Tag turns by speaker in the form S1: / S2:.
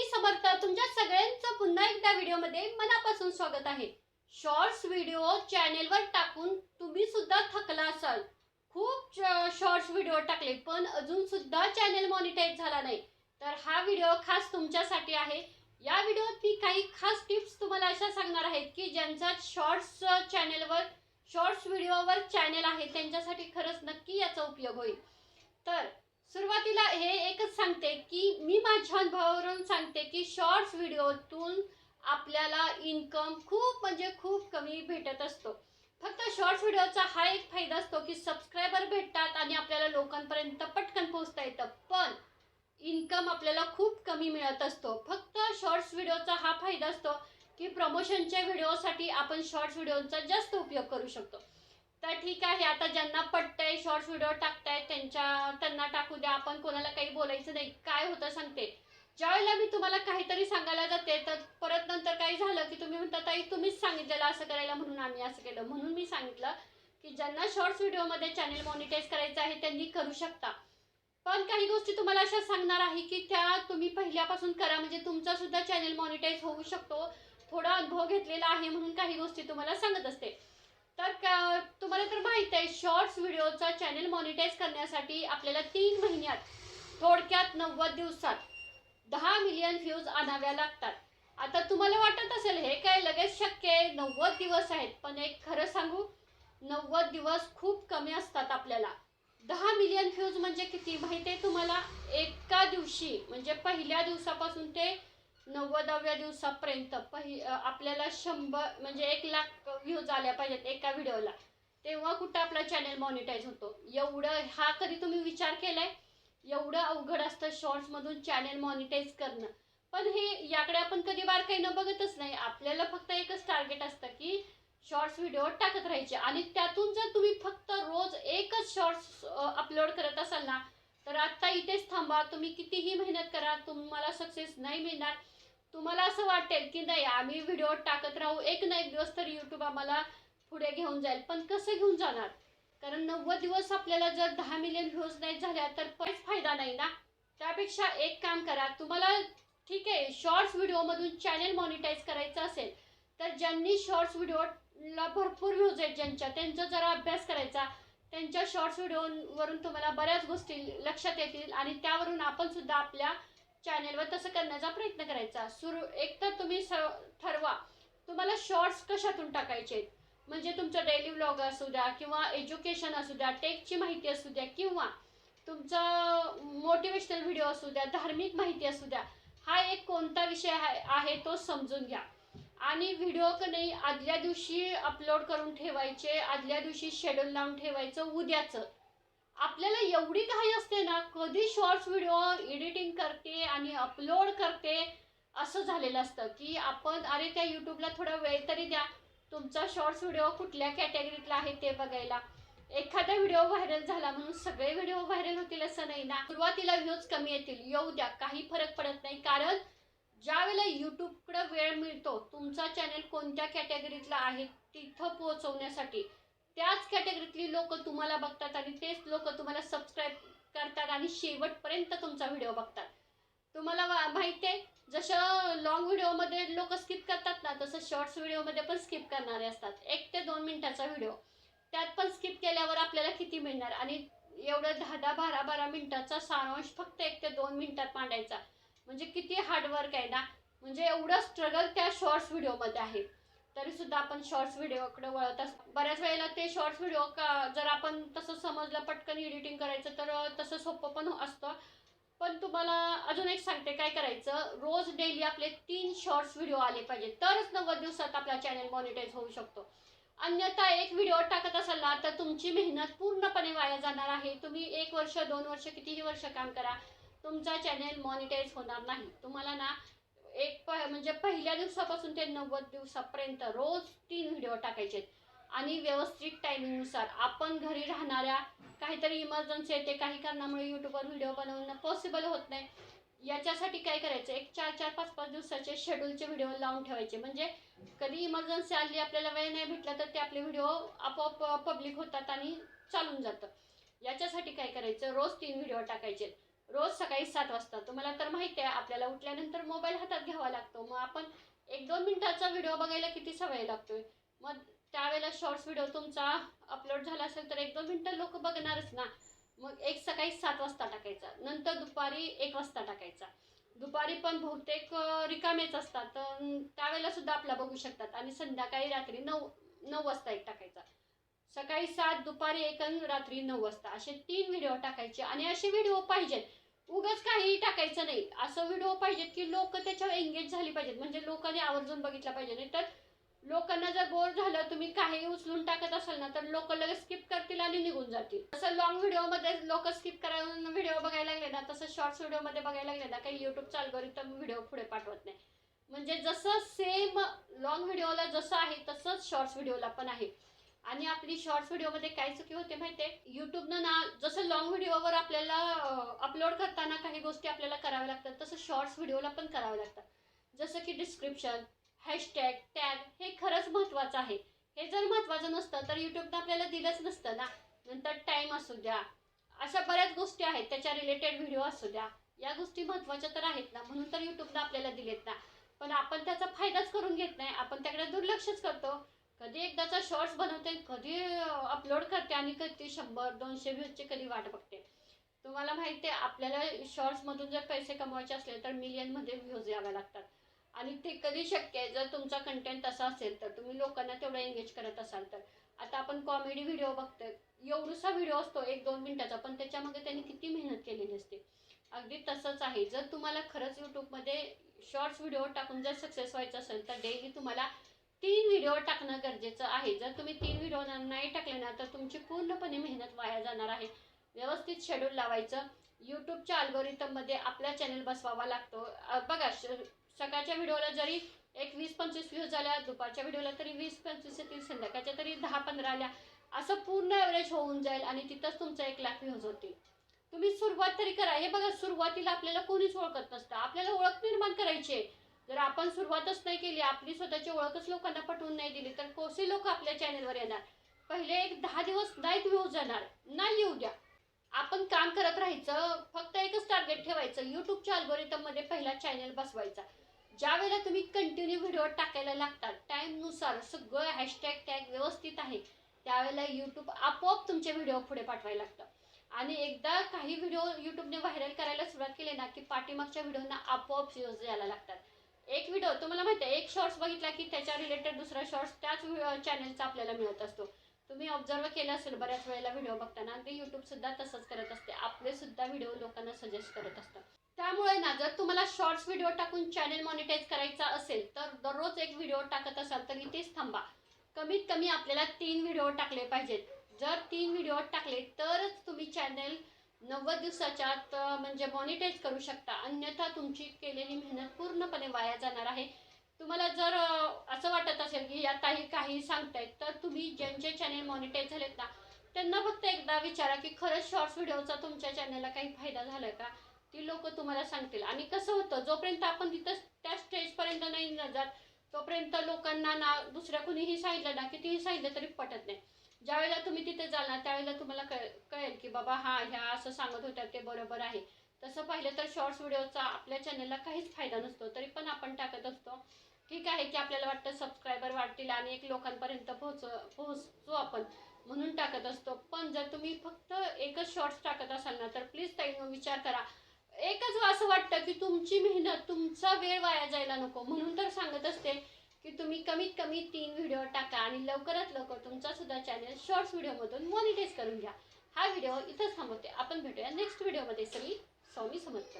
S1: स्वामी समर्थ तुमच्या सगळ्यांचं पुन्हा एकदा व्हिडिओमध्ये मनापासून स्वागत आहे. शॉर्ट्स व्हिडिओ चॅनेलवर टाकून तुम्ही सुद्धा थकला असाल. खूप शॉर्ट्स व्हिडिओ टाकले पण अजून सुद्धा चॅनेल मॉनिटाईज झाला नाही. तर हा व्हिडिओ खास तुमच्यासाठी आहे. या व्हिडिओत मी काही खास टिप्स तुम्हाला अशा सांगणार आहेत की ज्यांचा शॉर्ट्स चॅनेलवर शॉर्ट्स व्हिडिओवर चॅनेल आहे त्यांच्यासाठी खरंच नक्की याचा उपयोग होईल. तर सुरुवातीला हे एकच सांगते की मी माझ्या अनुभवावरून सांगते की शॉर्ट्स व्हिडिओतून आपल्याला इन्कम खूप म्हणजे खूप कमी भेटत असतो. फक्त शॉर्ट्स व्हिडिओचा हा एक फायदा असतो की सबस्क्रायबर भेटतात आणि आपल्याला लोकांपर्यंत पटकन पोहोचता येतं. पण इन्कम आपल्याला खूप कमी मिळत असतो. फक्त शॉर्ट्स व्हिडिओचा हा फायदा असतो की प्रमोशनच्या व्हिडिओसाठी आपण शॉर्ट्स व्हिडिओचा जास्त उपयोग करू शकतो. तर ठीक आहे आता ज्यांना पटतंय शॉर्ट्स व्हिडिओ टाकतायत त्यांच्या त्यांना टाकू द्या. आपण कोणाला काही बोलायचं नाही. काय होतं सांगते. ज्यावेळेला मी तुम्हाला काहीतरी सांगायला जाते तर परत नंतर काही झालं की तुम्ही म्हणता ताई तुम्हीच सांगितलेलं असं करायला म्हणून आम्ही असं केलं. म्हणून मी सांगितलं की ज्यांना शॉर्ट्स व्हिडिओमध्ये चॅनल मॉनिटाईज करायचं आहे त्यांनी करू शकता. पण काही गोष्टी तुम्हाला अशा सांगणार आहे की त्या तुम्ही पहिल्यापासून करा. म्हणजे तुमचा सुद्धा मॉनिटाईज होऊ शकतो. थोडा अनुभव घेतलेला आहे म्हणून काही गोष्टी तुम्हाला सांगत असते. तर का तुम्हाला तर माहीत आहे शॉर्ट्स व्हिडिओचा चॅनेल मॉनिटाईज करण्यासाठी आपल्याला तीन महिन्यात थोडक्यात नव्वद दिवसात दहा मिलियन व्ह्यूज आणाव्या लागतात. आता तुम्हाला वाटत असेल हे काय लगेच शक्य आहे? नव्वद दिवस आहेत. पण एक खरं सांगू नव्वद दिवस खूप कमी असतात आपल्याला. दहा मिलियन व्ह्यूज म्हणजे किती माहिती आहे तुम्हाला? एका दिवशी म्हणजे पहिल्या दिवसापासून ते नव्वदाव्या दिवसापर्यंत पहि आपल्याला शंभर म्हणजे एक लाख व्ह्यूज आल्या पाहिजेत एका व्हिडिओला तेव्हा कुठं आपला चॅनल मॉनिटाईज होतो? एवढं हा कधी तुम्ही विचार केलाय? एवढं अवघड असतं शॉर्ट्समधून चॅनल मॉनिटाईज करणं. पण हे याकडे आपण कधी बारकाईनं बघतच नाही. आपल्याला फक्त एकच टार्गेट असतं की शॉर्ट्स व्हिडिओ टाकत राहायचे. आणि त्यातून जर तुम्ही फक्त रोज एकच शॉर्ट्स अपलोड करत असाल ना तर आत्ता इथेच थांबा. तुम्ही कितीही मेहनत करा तुम्हाला सक्सेस नाही मिळणार. तुम्हाला असं वाटेल की नाही आम्ही व्हिडिओ टाकत राहू एक ना एक दिवस तर यूट्यूब आम्हाला पुढे घेऊन जाईल. पण कसं घेऊन जाणार? कारण नव्वद दिवस आपल्याला जर दहा मिलियन व्ह्यूज नाही झाल्या तर काहीच फायदा नाही ना? त्यापेक्षा एक काम करा तुम्हाला ठीक आहे शॉर्ट्स व्हिडिओमधून चॅनेल मॉनिटाईज करायचं असेल तर ज्यांनी शॉर्ट्स व्हिडिओला भरपूर व्ह्यूज आहेत ज्यांच्या त्यांचा जरा अभ्यास करायचा. त्यांच्या शॉर्ट्स व्हिडिओवरून तुम्हाला बऱ्याच गोष्टी लक्षात येतील आणि त्यावरून आपण सुद्धा आपल्या चॅनेलवर तसं करण्याचा प्रयत्न करायचा. सुरू एक तर तुम्ही स ठरवा तुम्हाला शॉर्ट्स कशातून टाकायचे म्हणजे तुमचं डेली व्लॉग असू द्या किंवा एज्युकेशन असू द्या टेकची माहिती असू द्या किंवा तुमचं मोटिवेशनल व्हिडिओ असू द्या धार्मिक माहिती असू द्या हा एक कोणता विषय आहे तो समजून घ्या. आणि व्हिडिओ नाही आदल्या दिवशी अपलोड करून ठेवायचे आदल्या दिवशी शेड्यूल लावून ठेवायचं उद्याचं. एवढी घाई असते ना कधी शॉर्ट्स व्हिडिओ एडिटिंग करते आणि अपलोड करते असं झालेलं असतं की आपण अरे त्या यूट्यूबला थोडा वेळ तरी द्या. तुमचा शॉर्ट्स व्हिडिओ कुठल्या कॅटेगरीतला आहे ते बघायला. एखादा व्हिडिओ व्हायरल झाला म्हणून सगळे व्हिडिओ व्हायरल होतील असं नाही ना. सुरुवातीला व्ह्यूज कमी येतील. येऊ द्या काही फरक पडत नाही. कारण ज्या वेळेला यूट्यूबकडे वेळ मिळतो तुमचा चॅनेल कोणत्या कॅटेगरीतला आहे तिथं पोहोचवण्यासाठी. त्याच कॅटेगरीतली लोक तुम्हाला बघतात आणि तेच लोक तुम्हाला सबस्क्राईब करतात आणि शेवटपर्यंत तुमचा व्हिडिओ बघतात. तुम्हाला माहिती आहे जसं लॉंग व्हिडिओमध्ये लोक स्किप करतात ना तसं शॉर्ट्स व्हिडिओमध्ये पण स्किप करणारे असतात. एक ते दोन मिनटाचा व्हिडिओ त्यात पण स्किप केल्यावर आपल्याला किती मिळणार? आणि एवढं दहा दहा बारा बारा मिनटाचा सारांश फक्त एक ते दोन मिनटात मांडायचा. म्हणजे किती हार्डवर्क आहे ना? म्हणजे एवढं स्ट्रगल त्या शॉर्ट्स व्हिडिओमध्ये आहे. तरी सुद्धा आपण शॉर्ट्स व्हिडिओकडे वळत असतो बऱ्याच वेळेला ते शॉर्ट्स व्हिडिओ का जर आपण तसं समजलं पटकन एडिटिंग करायचं तर तसं सोपं पण असतं. पण तुम्हाला अजून एक सांगते काय करायचं? रोज डेली आपले तीन शॉर्ट्स व्हिडिओ आले पाहिजे तरच नव्वद दिवसात आपला चॅनल मॉनिटाईज होऊ शकतो. अन्यथा एक व्हिडिओ टाकत असाल ना तर तुमची मेहनत पूर्णपणे वाया जाणार आहे. तुम्ही एक वर्ष दोन वर्ष कितीही वर्ष काम करा तुमचा चॅनेल मॉनिटाईज होणार नाही. तुम्हाला ना एक प म्हणजे पहिल्या दिवसापासून ते नव्वद दिवसापर्यंत रोज तीन व्हिडिओ टाकायचे आणि व्यवस्थित टायमिंगनुसार आपण घरी राहणाऱ्या काहीतरी इमर्जन्सी येते काही कारणामुळे यूट्यूबवर व्हिडिओ बनवणं पॉसिबल होत नाही. याच्यासाठी काय करायचं? एक चार चार पाच पाच दिवसाचे शेड्यूलचे व्हिडिओ लावून ठेवायचे. म्हणजे कधी इमर्जन्सी आली आपल्याला वेळ नाही भेटला तर ते आपले व्हिडिओ आपोआप पब्लिक होतात आणि चालून जातं. याच्यासाठी काय करायचं? रोज तीन व्हिडिओ टाकायचे रोज सकाळी सात वाजता. तुम्हाला तर माहिती आहे आपल्याला उठल्यानंतर मोबाईल हातात घ्यावा लागतो. मग आपण एक दोन मिनटाचा व्हिडिओ बघायला किती सवय लागतोय? मग त्यावेळेला शॉर्ट्स व्हिडिओ तुमचा अपलोड झाला असेल तर एक दोन मिनटं लोक बघणारच ना. मग एक सकाळी सात वाजता टाकायचा. नंतर दुपारी एक वाजता टाकायचा. दुपारी पण बहुतेक रिकामेच असतात. तर त्यावेळेला सुद्धा आपला बघू शकतात. आणि संध्याकाळी रात्री नऊ नऊ वाजता एक टाकायचा. सकाळी सात दुपारी एक आणि रात्री नऊ वाजता. असे तीन व्हिडिओ टाकायचे. आणि असे व्हिडिओ पाहिजेत. उगाच काहीही टाकायचं नाही. असं व्हिडिओ पाहिजेत की लोक त्याच्यावर एंगेज झाली पाहिजेत. म्हणजे लोकांनी आवर्जून बघितलं पाहिजे. नाही तर लोकांना जर बोर झालं तुम्ही काही उचलून टाकत असाल ना तर लोक लगेच स्किप करतील आणि निघून जातील. तसं लॉंग व्हिडिओमध्ये लोक स्किप करायला व्हिडिओ बघायला लागले ना तसं शॉर्ट्स व्हिडिओमध्ये बघायला लागले ना काही युट्यूबचं तर व्हिडिओ पुढे पाठवत नाही. म्हणजे जसं सेम लॉंग व्हिडिओला जसं आहे तसंच शॉर्ट्स व्हिडिओला पण आहे. आणि आपली शॉर्ट्स व्हिडिओमध्ये काय चुकी होते माहिती आहे युट्यूबनं ना जसं लॉंग व्हिडिओवर आपल्याला अपलोड करताना काही गोष्टी आपल्याला कराव्या लागतात तसं शॉर्ट्स व्हिडिओला पण कराव्या लागतात. जसं की डिस्क्रिप्शन हॅशटॅग टॅग हे खरंच महत्त्वाचं आहे. हे जर महत्त्वाचं नसतं तर यूट्यूबनं आपल्याला दिलंच नसतं ना. नंतर टाईम असू द्या. अशा बऱ्याच गोष्टी आहेत त्याच्या रिलेटेड व्हिडिओ असू द्या. या गोष्टी महत्त्वाच्या तर आहेत ना म्हणून तर यूट्यूबनं आपल्याला दिलेत ना. पण आपण त्याचा फायदाच करून घेत नाही. आपण त्याकडे दुर्लक्षच करतो. कधी एकदाचा शॉर्ट्स बनवते कधी अपलोड करते आणि कधी शंभर दोनशे व्ह्यूजची कधी वाट बघते. तुम्हाला माहिती आहे आपल्याला शॉर्ट्समधून जर पैसे कमवायचे असले तर मिलियनमध्ये व्ह्यूज याव्या लागतात. आणि ते कधी शक्य आहे जर तुमचा कंटेंट तसा असेल तर तुम्ही लोकांना तेवढं एंगेज करत असाल तर. आता आपण कॉमेडी व्हिडिओ बघतोय एवढूसा व्हिडिओ असतो एक दोन मिनटाचा पण त्याच्यामध्ये त्यांनी किती मेहनत केलेली असते. अगदी तसंच आहे जर तुम्हाला खरंच यूट्यूबमध्ये शॉर्ट्स व्हिडिओ टाकून जर सक्सेस व्हायचं असेल तर डेली तुम्हाला तीन व्हिडिओ टाकणं गरजेचं आहे. जर तुम्ही तीन व्हिडिओ नाही टाकले ना तर तुमची पूर्णपणे मेहनत वाया जाणार आहे. व्यवस्थित शेड्यूल लावायचं. यूट्यूबच्या अल्गोरिथममध्ये आपला चॅनल बसवावा लागतो. बघा श- सकाळच्या व्हिडिओला जरी एक वीस पंचवीस व्ह्यूज आल्या दुपारच्या व्हिडिओला तरी वीस पंचवीस येतील संध्याकाळच्या तरी दहा पंधरा आल्या असं पूर्ण ॲव्हरेज होऊन जाईल आणि तिथंच तुमचं एक लाख व्ह्यूज होतील. तुम्ही सुरुवात तरी करा. हे बघा सुरुवातीला आपल्याला कोणीच ओळखत नसतं. आपल्याला ओळख निर्माण करायची आहे. जर आपण सुरुवातच नाही केली. आपली स्वतःची ओळखच लोकांना पटवून नाही दिली. तर कोसे लोक आपल्या चॅनलवर येणार? पहिले एक दहा दिवस नाहीत व्ह्यूज येणार नाही येऊ द्या. आपण काम करत राहायचं फक्त एकच टार्गेट ठेवायचं युट्यूबच्या अल्गोरिथममध्ये पहिला चॅनल बसवायचा. ज्या वेळेला तुम्ही कंटिन्यू व्हिडिओ टाकायला लागतात टाईमनुसार सगळं हॅशटॅग टॅग व्यवस्थित आहे. त्यावेळेला यूट्यूब आपोआप तुमचे व्हिडिओ पुढे पाठवायला लागतं. आणि एकदा काही व्हिडिओ यूट्यूबने व्हायरल करायला सुरुवात केली ना की पाठीमागच्या व्हिडिओना आपोआप व्ह्यूज यायला लागतात. एक व्हिडिओ तुम्हाला माहिती आहे एक शॉर्ट्स बघितला की त्याच्या रिलेटेड दुसरा शॉर्ट्स त्याच चॅनलचा आपल्याला मिळत असतो. तुम्ही ऑब्झर्व केलं असेल बऱ्याच वेळेला व्हिडिओ बघताना ते यूट्यूबसुद्धा तसंच करत असते. आपले सुद्धा व्हिडिओ लोकांना सजेस्ट करत असतात. त्यामुळे ना जर तुम्हाला शॉर्ट्स व्हिडिओ टाकून चॅनल मॉनिटाईज करायचा असेल तर दररोज एक व्हिडिओ टाकत असाल तर इथेच थांबा. कमीत कमी आपल्याला तीन व्हिडिओ टाकले पाहिजेत. जर तीन व्हिडिओ टाकले तरच तुम्ही चॅनल नव्वद दिवसाच्या आत म्हणजे मॉनिटाईज करू शकता. अन्यथा तुमची केलेली मेहनत पूर्णपणे वाया जाणार आहे. तुम्हाला जर असं वाटत असेल की या ताई काही सांगतायत तर तुम्ही ज्यांचे चॅनल मॉनिटाईज झालेत ना त्यांना फक्त एकदा विचारा की खरंच शॉर्ट्स व्हिडिओचा तुमच्या चॅनलला काही फायदा झाला का? ती लोक तुम्हाला सांगतील. आणि कसं होतं जोपर्यंत आपण तिथं त्या स्टेजपर्यंत नाही न जात तोपर्यंत लोकांना ना दुसऱ्या कुणीही सांगितलं ना कितीही सांगितलं तरी पटत नाही. ज्यावेळेला तुम्ही तिथे जाल ना त्यावेळेला तुम्हाला कळ कळेल की बाबा हा ह्या असं सांगत होत्या ते बरोबर आहे. तसं पाहिलं तर शॉर्ट्स व्हिडिओचा आपल्या चॅनलला काहीच फायदा नसतो तरी पण आपण टाकत असतो. ठीक आहे की आपल्याला वाटतं सबस्क्रायबर वाढतील आणि एक लोकांपर्यंत पोहोच पोहोचतो आपण म्हणून टाकत असतो. पण जर तुम्ही फक्त एकच शॉर्ट्स टाकत असाल ना तर प्लीज ताई विचार करा. एकच असं वाटतं की तुमची मेहनत तुमचा वेळ वाया जायला नको म्हणून तर सांगत असते की तुम्ही कमीत कमी तीन व्हिडिओ टाका आणि लवकरात लवकर तुमचा सुद्धा चॅनल शॉर्ट्स व्हिडिओमधून मॉनिटाईज करून घ्या. हा व्हिडिओ इथंच थांबवते. आपण भेटूया नेक्स्ट व्हिडिओमध्ये सगळी स्वामी समर्थ.